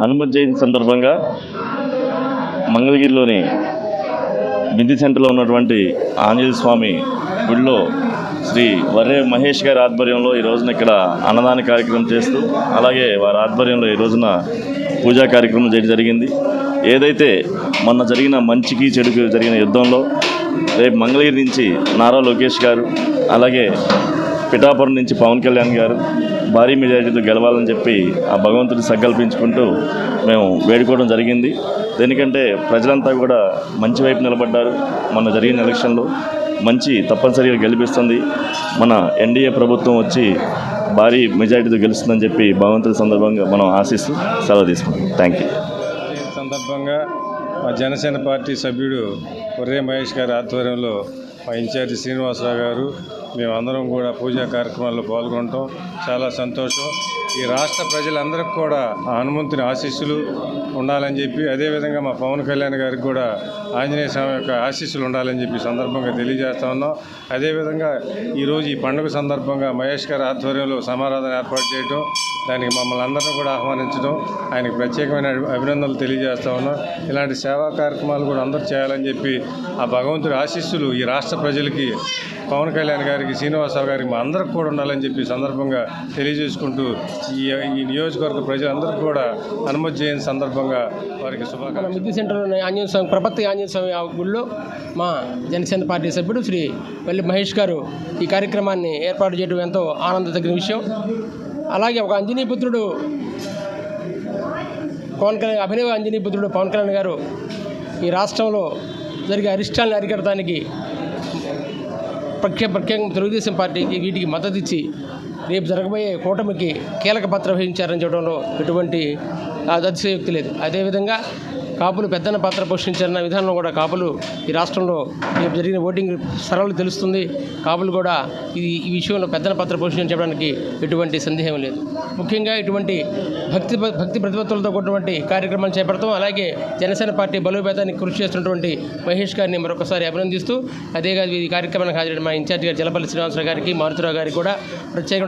హనుమత్ జయంతి సందర్భంగా మంగళగిరిలోని బింది సెంటర్లో ఉన్నటువంటి ఆంజనేయ స్వామి గుడిలో శ్రీ వర్రే మహేష్ గారి ఆధ్వర్యంలో ఈ రోజున ఇక్కడ అన్నదాన కార్యక్రమం చేస్తూ అలాగే వారి ఆధ్వర్యంలో ఈ రోజున పూజా కార్యక్రమం చేయడం జరిగింది. ఏదైతే మొన్న జరిగిన మంచికి చెడుకు జరిగిన యుద్ధంలో రేపు మంగళగిరి నుంచి నారా లోకేష్ గారు అలాగే పిఠాపురం నుంచి పవన్ కళ్యాణ్ గారు భారీ మెజారిటీతో గెలవాలని చెప్పి ఆ భగవంతుడిని సంకల్పించుకుంటూ మేము వేడుకోవడం జరిగింది. దేనికంటే ప్రజలంతా కూడా మంచి వైపు నిలబడ్డారు. మొన్న జరిగిన ఎలక్షన్లో మంచి తప్పనిసరిగా గెలిపిస్తుంది. మన ఎన్డీఏ ప్రభుత్వం వచ్చి భారీ మెజారిటీతో గెలుస్తుందని చెప్పి భగవంతుడి సందర్భంగా మనం ఆశిస్తూ సెలవు తీసుకుంటాం థ్యాంక్ యూ సందర్భంగా మా జనసేన పార్టీ సభ్యుడు ఒర్రే మహేష్ గారి ఆధ్వర్యంలో మా ఇన్ఛార్జి శ్రీనివాసరావు గారు మేమందరం కూడా పూజా కార్యక్రమాల్లో పాల్గొనటం చాలా సంతోషం. ఈ రాష్ట్ర ప్రజలందరికీ కూడా ఆ హనుమంతుని ఆశీస్సులు ఉండాలని చెప్పి అదేవిధంగా మా పవన్ కళ్యాణ్ గారికి కూడా ఆంజనేయ స్వామి యొక్క ఆశీస్సులు ఉండాలని చెప్పి సందర్భంగా తెలియజేస్తా ఉన్నాం. అదేవిధంగా ఈరోజు ఈ పండుగ సందర్భంగా మహేష్ గారి ఆధ్వర్యంలో సమారాధన ఏర్పాటు చేయటం దానికి మమ్మల్ని అందరినీ కూడా ఆహ్వానించడం ఆయనకు ప్రత్యేకమైన అభినందనలు తెలియజేస్తా ఉన్నాం. ఇలాంటి సేవా కార్యక్రమాలు కూడా అందరూ చేయాలని చెప్పి ఆ భగవంతుడి ఆశీస్సులు ఈ రాష్ట్ర ప్రజలకి పవన్ కళ్యాణ్ గారికి శ్రీనివాసరావు గారికి మా అందరికి కూడా ఉండాలని చెప్పి సందర్భంగా తెలియజేసుకుంటూ ఈ ఈ నియోజకవర్గ ప్రజలందరికీ కూడా అనుమతి చేయని సందర్భంగా వారికి శుభాకాంక్షలు. మిద్ది సెంటర్లో ఆంజనేయ స్వామి ప్రపత్తి ఆంజనేయ స్వామి ఆ గుడిలో మా జనసేన పార్టీ సభ్యుడు శ్రీ వల్లి మహేష్ గారు ఈ కార్యక్రమాన్ని ఏర్పాటు చేయడం ఎంతో ఆనందదగిన విషయం. అలాగే ఒక అంజనీ పుత్రుడు పవన్ కళ్యాణ్ అభినవ అంజనీ పుత్రుడు పవన్ కళ్యాణ్ గారు ఈ రాష్ట్రంలో జరిగే అరిష్టాలను అరికడటానికి ప్రఖ్య ప్రఖ్యంగా తెలుగుదేశం పార్టీకి వీటికి మద్దతు ఇచ్చి రేపు జరగబోయే కూటమికి కీలక పాత్ర వహించారని చెప్పడంలో ఎటువంటి అతిశయోక్తి లేదు. అదేవిధంగా కాపులు పెద్దన పాత్ర పోషించారన్న విధానంలో కూడా కాపులు ఈ రాష్ట్రంలో రేపు జరిగిన ఓటింగ్ సరళి తెలుస్తుంది. కాపులు కూడా ఇది ఈ విషయంలో పెద్దన పాత్ర పోషించని చెప్పడానికి ఎటువంటి సందేహం లేదు. ముఖ్యంగా ఇటువంటి భక్తి భక్తి ప్రతిపత్తులతో కూడినటువంటి కార్యక్రమాలు చేపడతాం. అలాగే జనసేన పార్టీ బలోపేతానికి కృషి చేస్తున్నటువంటి మహేష్ గారిని మరొకసారి అభినందిస్తూ అదేగా ఈ కార్యక్రమానికి హాజరైన మా ఇన్ఛార్జ్ గారు జలపల్లి శ్రీనివాసరావు గారికి మారుతిరావు గారికి కూడా ప్రత్యేక